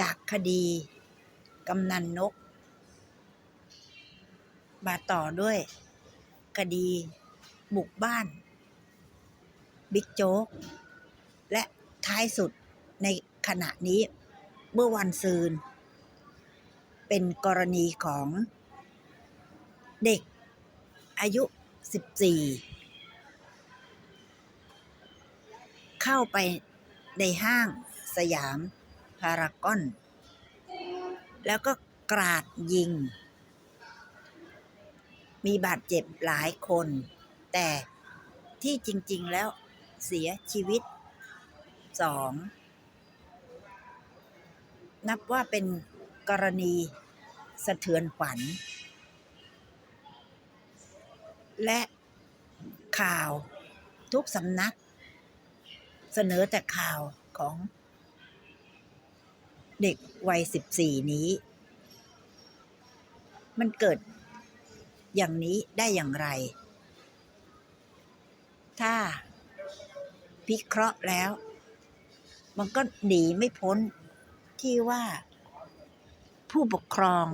จากคดี กำนันนก มาต่อด้วย คดี บุกบ้าน บิ๊กโจ๊ก และท้ายสุดในขณะนี้เมื่อวันซืน เป็นกรณีของเด็กอายุ 14 เข้าไปในห้างสยามารากอน แล้วก็กราดยิง มีบาดเจ็บหลายคน แต่ที่จริง ๆ แล้วเสียชีวิตสองนับว่าเป็นกรณีสะเทือนขวัญ และข่าวทุกสำนัก เสนอแต่ข่าวของ เด็กวัย14นี้ มันเกิดอย่างนี้ได้อย่างไร ถ้าพิเคราะห์แล้ว มันก็หนีไม่พ้นที่ว่าผู้ปกครอง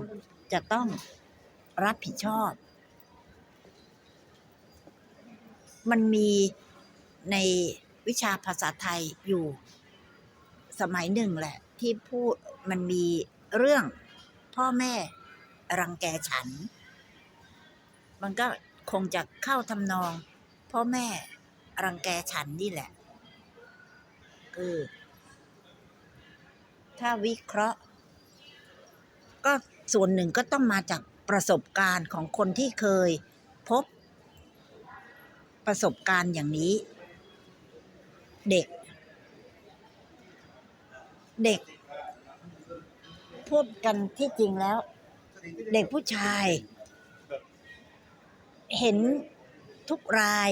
จะต้องรับผิดชอบ มันมีในวิชาภาษาไทยอยู่สมัยหนึ่งแหละ ที่พูดมันมีเรื่องพ่อแม่รังแกฉัน มันก็คงจะเข้าทำนอง พ่อแม่รังแกฉันนี่แหละคือถ้าวิเคราะห์ ก็ส่วนหนึ่งก็ต้องมาจากประสบการณ์ของคนที่เคยพบ ประสบการณ์อย่างนี้ เด็ก เด็ก พูดกันที่จริงแล้ว เด็กผู้ชาย เห็นทุกราย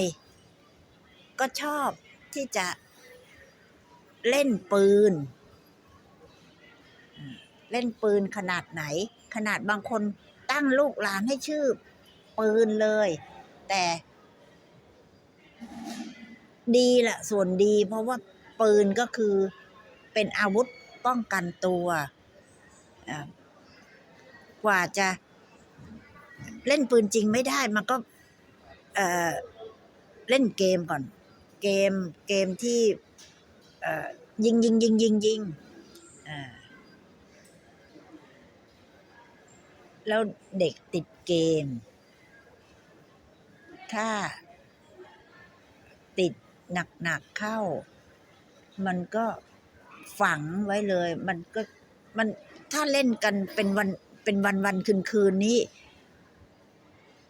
ก็ชอบที่จะเล่นปืน เล่นปืนขนาดไหน ขนาดบางคนตั้งลูกหลานให้ชื่อ ปืนเลย แต่ ดีแหละส่วนดีเพราะว่าปืนก็คือเป็นอาวุธ ป้องกันตัวกว่าจะเล่นปืนจริงไม่ได้มันก็เล่นเกมก่อน เกมเกมที่ยิงยิงยิงยิงยิงแล้วเด็กติดเกม ถ้าติดหนักๆเข้า มันก็ ฝังไว้เลย มันก็มันถ้าเล่นกันเป็นวันเป็นวันวันคืนคืนนี้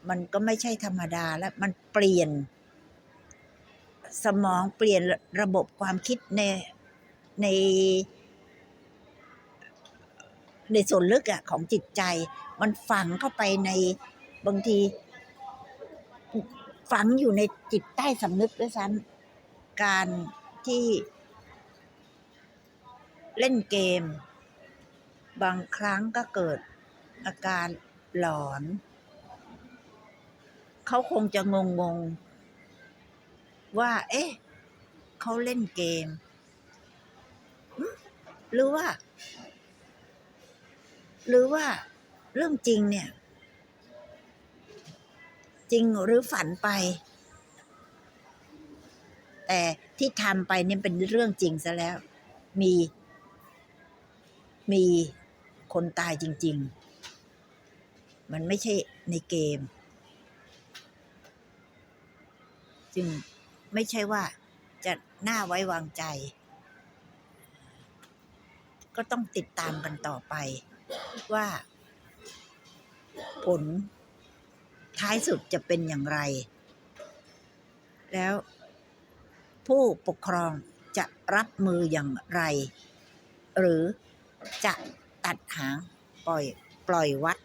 มันก็ไม่ใช่ธรรมดาแล้วมันเปลี่ยน สมองเปลี่ยนระบบความคิดในใน ในส่วนลึกอะของจิตใจ มันฝังเข้าไปในบางทีฝังอยู่ในจิตใต้สำนึกด้วยซ้ำการที่ เล่นเกม บางครั้งก็เกิดอาการหลอน เขาคงจะงงงว่า เอ๊ะเขาเล่นเกมหึหรือว่า หรือว่าเรื่องจริงเนี่ย จริงหรือฝันไป แต่ที่ทำไปเนี่ยเป็นเรื่องจริงซะแล้ว มี มีคนตายจริง ๆ มันไม่ใช่ในเกม จึงไม่ใช่ว่าจะน่าไว้วางใจ ก็ต้องติดตามกันต่อไปว่า ผล ท้ายสุดจะเป็นอย่างไร แล้วผู้ปกครองจะรับมืออย่างไร หรือ จะตัดหางปล่อยปล่อยวัด